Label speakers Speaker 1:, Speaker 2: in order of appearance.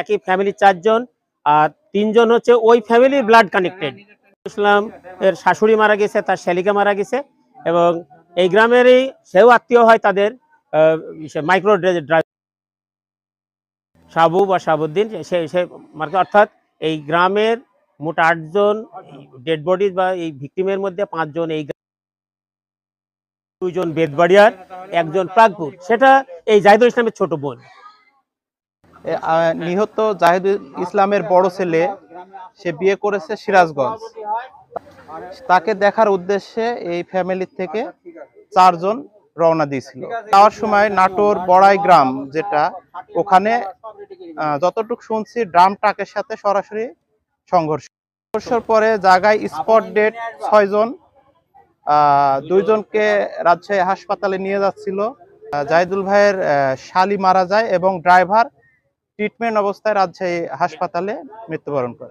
Speaker 1: একই ফ্যামিলির চারজন আর তিনজন হচ্ছে ওই ফ্যামিলির ব্লাড কানেক্টেড ইসলাম এর শাশুড়ি মারা গেছে, তার শ্যালিকা মারা গেছে এবং এই গ্রামেরই সেও আত্মীয় হয় তাদের মাইক্রো ড্রাইভ সাবু বা সাবুদ্দিন সে সে মার্কে অর্থাৎ এই গ্রামের মোট আটজন ডেড বডি বা এই ভিকটিমের মধ্যে পাঁচজন এই দুইজন বেদবাড়িয়ার, একজন প্রাগপুর। সেটা এই জাহিদুল ইসলামের ছোট বোন।
Speaker 2: নিহত জাহিদুল ইসলামের বড় ছেলে, সে বিয়ে করেছে সিরাজগঞ্জ। তাকে দেখার উদ্দেশ্যে এই ফ্যামিলি থেকে চারজন রওনা দিয়েছিল। যাওয়ার সময় নাটোর বড়াই গ্রাম, যেটা ওখানে যতটুকু শুনছি, ড্রাম ট্রাকের সাথে সরাসরি সংঘর্ষ। সংঘর্ষের পরে জায়গায় স্পট ডেট ছয়জন দুইজনকে রাজশাহী হাসপাতালে নিয়ে যাচ্ছিল। জাহিদুল ভাইয়ের শালি মারা যায় এবং ড্রাইভার ট্রিটমেন্ট অবস্থায় রাজশাহী হাসপাতালে মৃত্যুবরণ করে।